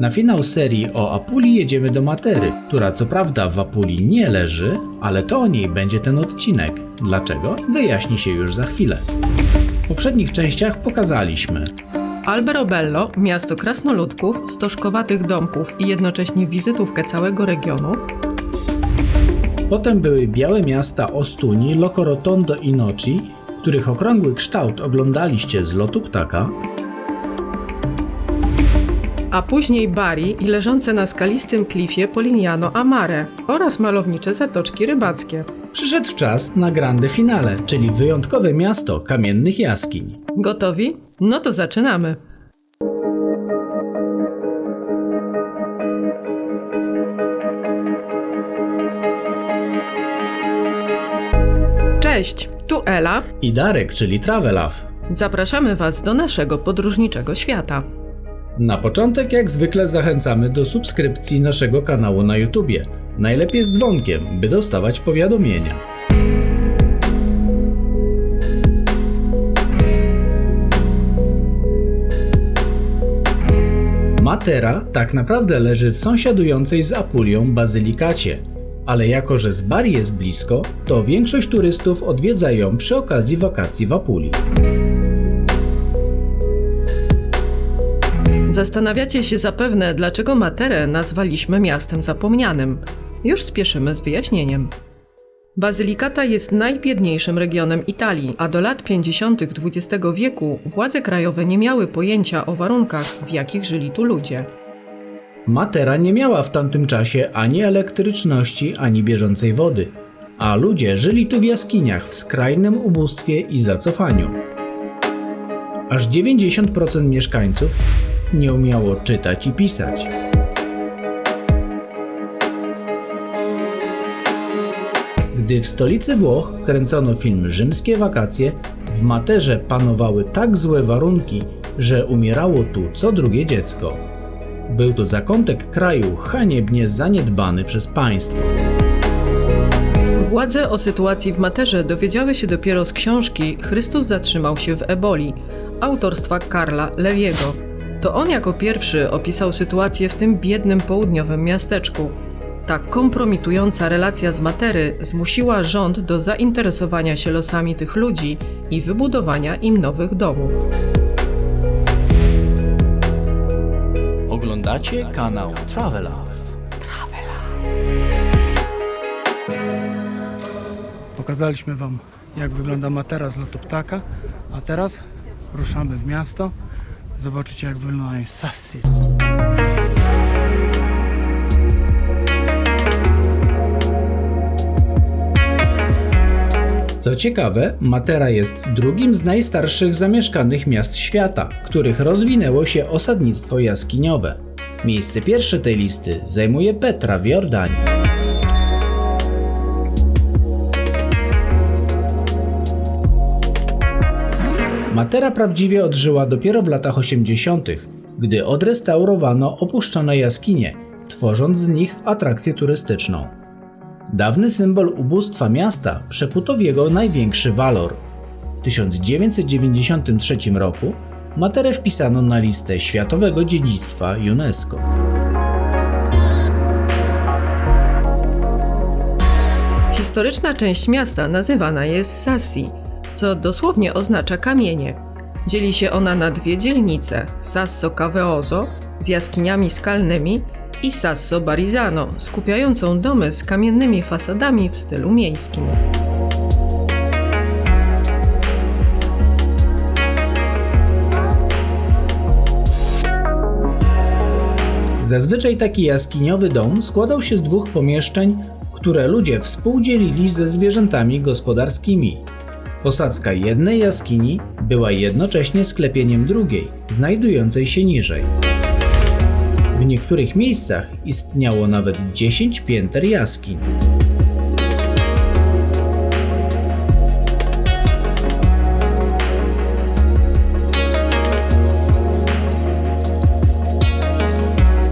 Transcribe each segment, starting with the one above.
Na finał serii o Apuli jedziemy do Matery, która co prawda w Apuli nie leży, ale to o niej będzie ten odcinek. Dlaczego? Wyjaśni się już za chwilę. W poprzednich częściach pokazaliśmy, Alberobello, miasto krasnoludków, stożkowatych domków i jednocześnie wizytówkę całego regionu, Potem były białe miasta Ostuni, Locorotondo i Noci, których okrągły kształt oglądaliście z lotu ptaka. A później Bari i leżące na skalistym klifie Polignano a Mare oraz malownicze zatoczki rybackie. Przyszedł czas na grande finale, czyli wyjątkowe miasto kamiennych jaskiń. Gotowi? No to zaczynamy. Cześć, tu Ela. I Darek, czyli Travelaf. Zapraszamy Was do naszego podróżniczego świata. Na początek, jak zwykle, zachęcamy do subskrypcji naszego kanału na YouTubie. Najlepiej z dzwonkiem, by dostawać powiadomienia. Matera tak naprawdę leży w sąsiadującej z Apulią bazylikacie, ale jako że z Bari jest blisko, to większość turystów odwiedza ją przy okazji wakacji w Apulii. Zastanawiacie się zapewne, dlaczego Materę nazwaliśmy miastem zapomnianym. Już spieszymy z wyjaśnieniem. Bazylikata jest najbiedniejszym regionem Italii, a do lat 50. XX wieku władze krajowe nie miały pojęcia o warunkach, w jakich żyli tu ludzie. Matera nie miała w tamtym czasie ani elektryczności, ani bieżącej wody, a ludzie żyli tu w jaskiniach w skrajnym ubóstwie i zacofaniu. Aż 90% mieszkańców nie umiało czytać i pisać. Gdy w stolicy Włoch kręcono film Rzymskie wakacje, w Materze panowały tak złe warunki, że umierało tu co drugie dziecko. Był to zakątek kraju haniebnie zaniedbany przez państwo. Władze o sytuacji w Materze dowiedziały się dopiero z książki Chrystus zatrzymał się w eboli autorstwa Karla Lewiego. To on jako pierwszy opisał sytuację w tym biednym południowym miasteczku. Ta kompromitująca relacja z Matery zmusiła rząd do zainteresowania się losami tych ludzi i wybudowania im nowych domów. Oglądacie kanał Travela. Pokazaliśmy Wam, jak wygląda matera z lotu ptaka, a teraz ruszamy w miasto. Zobaczycie, jak wyglądają Sassi. Co ciekawe, Matera jest drugim z najstarszych zamieszkanych miast świata, których rozwinęło się osadnictwo jaskiniowe. Miejsce pierwsze tej listy zajmuje Petra w Jordanii. Matera prawdziwie odżyła dopiero w latach 80., gdy odrestaurowano opuszczone jaskinie, tworząc z nich atrakcję turystyczną. Dawny symbol ubóstwa miasta przekuto w jego największy walor. W 1993 roku Materę wpisano na listę Światowego Dziedzictwa UNESCO. Historyczna część miasta nazywana jest Sassi, co dosłownie oznacza kamienie. Dzieli się ona na dwie dzielnice: Sasso Caveoso z jaskiniami skalnymi i Sasso Barizano, skupiającą domy z kamiennymi fasadami w stylu miejskim. Zazwyczaj taki jaskiniowy dom składał się z dwóch pomieszczeń, które ludzie współdzielili ze zwierzętami gospodarskimi. Posadzka jednej jaskini była jednocześnie sklepieniem drugiej, znajdującej się niżej. W niektórych miejscach istniało nawet 10 pięter jaskiń.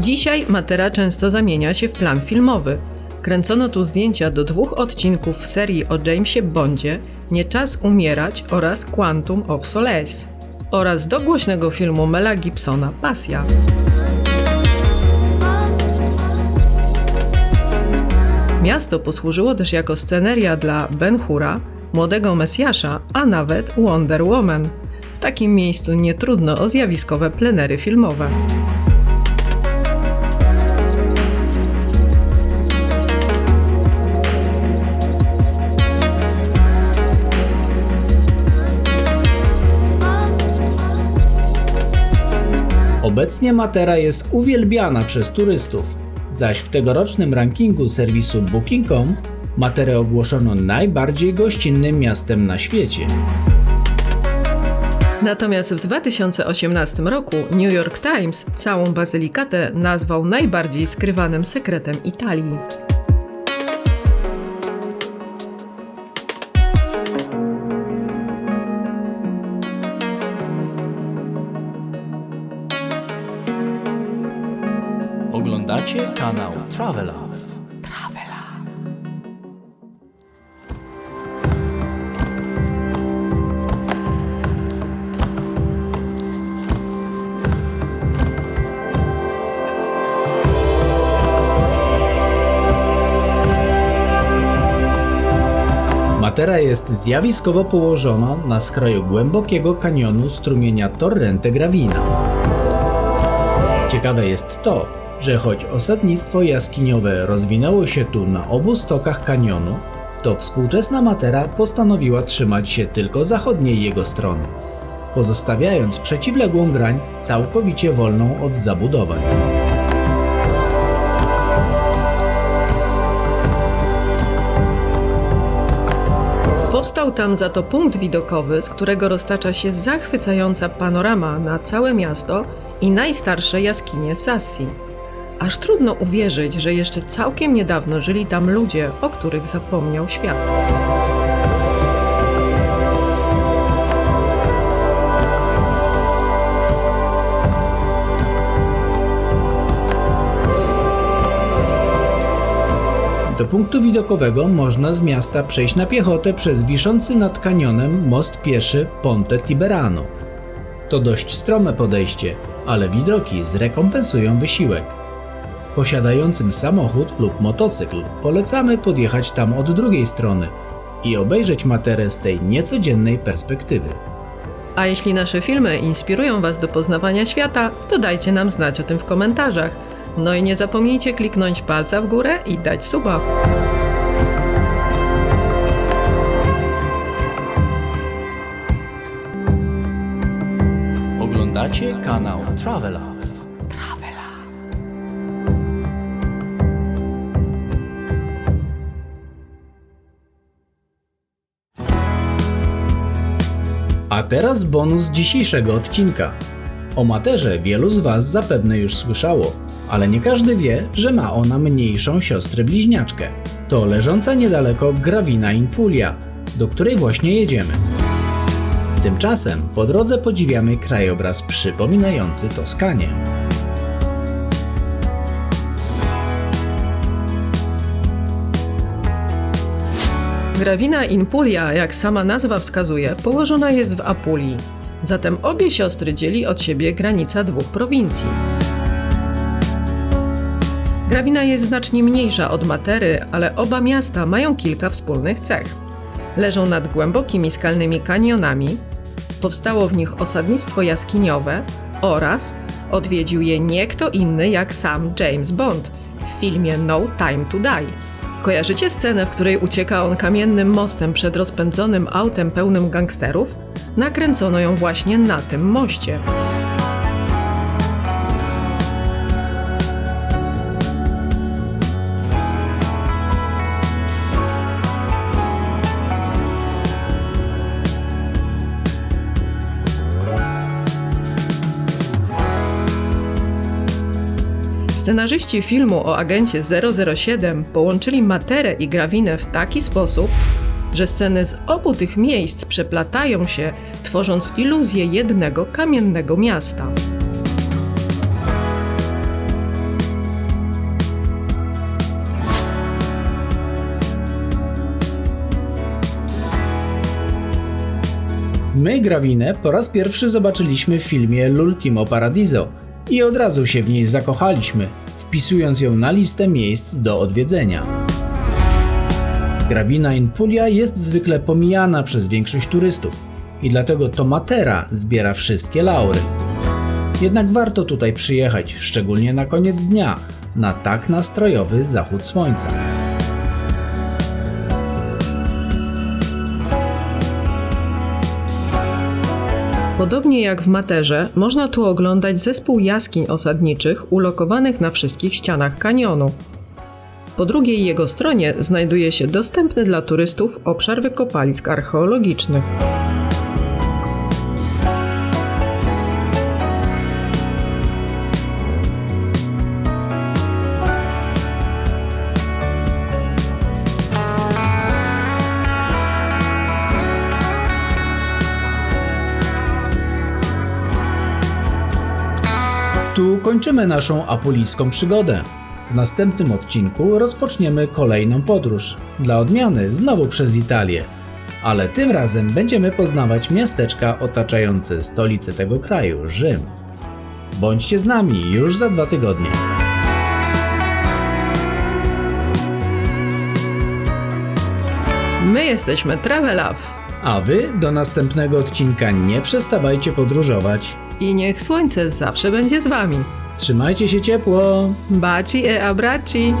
Dzisiaj Matera często zamienia się w plan filmowy. Kręcono tu zdjęcia do dwóch odcinków w serii o Jamesie Bondzie, nie czas umierać oraz Quantum of Solace oraz do głośnego filmu Mela Gibsona Pasja. Miasto posłużyło też jako sceneria dla Ben Hura, młodego Mesjasza, a nawet Wonder Woman. W takim miejscu nie trudno o zjawiskowe plenery filmowe. Obecnie Matera jest uwielbiana przez turystów, zaś w tegorocznym rankingu serwisu Booking.com Materę ogłoszono najbardziej gościnnym miastem na świecie. Natomiast w 2018 roku New York Times całą bazylikatę nazwał najbardziej skrywanym sekretem Italii. Oglądacie kanał Travela. Matera jest zjawiskowo położona na skraju głębokiego kanionu strumienia Torrente Gravina. Ciekawe jest to, że choć osadnictwo jaskiniowe rozwinęło się tu na obu stokach kanionu, to współczesna Matera postanowiła trzymać się tylko zachodniej jego strony, pozostawiając przeciwległą grań całkowicie wolną od zabudowań. Powstał tam za to punkt widokowy, z którego roztacza się zachwycająca panorama na całe miasto i najstarsze jaskinie Sassi. Aż trudno uwierzyć, że jeszcze całkiem niedawno żyli tam ludzie, o których zapomniał świat. Do punktu widokowego można z miasta przejść na piechotę przez wiszący nad kanionem most pieszy Ponte Tiberano. To dość strome podejście, ale widoki zrekompensują wysiłek. Posiadającym samochód lub motocykl polecamy podjechać tam od drugiej strony i obejrzeć materię z tej niecodziennej perspektywy. A jeśli nasze filmy inspirują Was do poznawania świata, to dajcie nam znać o tym w komentarzach. No i nie zapomnijcie kliknąć palca w górę i dać suba. Oglądacie kanał Travela. A teraz bonus dzisiejszego odcinka. O Materze wielu z Was zapewne już słyszało, ale nie każdy wie, że ma ona mniejszą siostrę bliźniaczkę. To leżąca niedaleko Gravina Impulia, do której właśnie jedziemy. Tymczasem po drodze podziwiamy krajobraz przypominający Toskanię. Grawina Impulia, jak sama nazwa wskazuje, położona jest w Apulii. Zatem obie siostry dzieli od siebie granica dwóch prowincji. Grawina jest znacznie mniejsza od Matery, ale oba miasta mają kilka wspólnych cech. Leżą nad głębokimi skalnymi kanionami, powstało w nich osadnictwo jaskiniowe oraz odwiedził je nie kto inny jak sam James Bond w filmie No Time to Die. Kojarzycie scenę, w której ucieka on kamiennym mostem przed rozpędzonym autem pełnym gangsterów? Nakręcono ją właśnie na tym moście. Scenarzyści filmu o agencie 007 połączyli Materę i Grawinę w taki sposób, że sceny z obu tych miejsc przeplatają się, tworząc iluzję jednego kamiennego miasta. My Grawinę po raz pierwszy zobaczyliśmy w filmie L'Ultimo Paradiso i od razu się w niej zakochaliśmy, wpisując ją na listę miejsc do odwiedzenia. Gravina in Puglia jest zwykle pomijana przez większość turystów i dlatego to Matera zbiera wszystkie laury. Jednak warto tutaj przyjechać, szczególnie na koniec dnia, na tak nastrojowy zachód słońca. Podobnie jak w Materze, można tu oglądać zespół jaskiń osadniczych ulokowanych na wszystkich ścianach kanionu. Po drugiej jego stronie znajduje się dostępny dla turystów obszar wykopalisk archeologicznych. Kończymy naszą apulijską przygodę. W następnym odcinku rozpoczniemy kolejną podróż. Dla odmiany znowu przez Italię. Ale tym razem będziemy poznawać miasteczka otaczające stolicę tego kraju, Rzym. Bądźcie z nami już za dwa tygodnie. My jesteśmy Travel Up A wy do następnego odcinka nie przestawajcie podróżować. I niech słońce zawsze będzie z wami. Trzymajcie się ciepło! Baci e abbracci!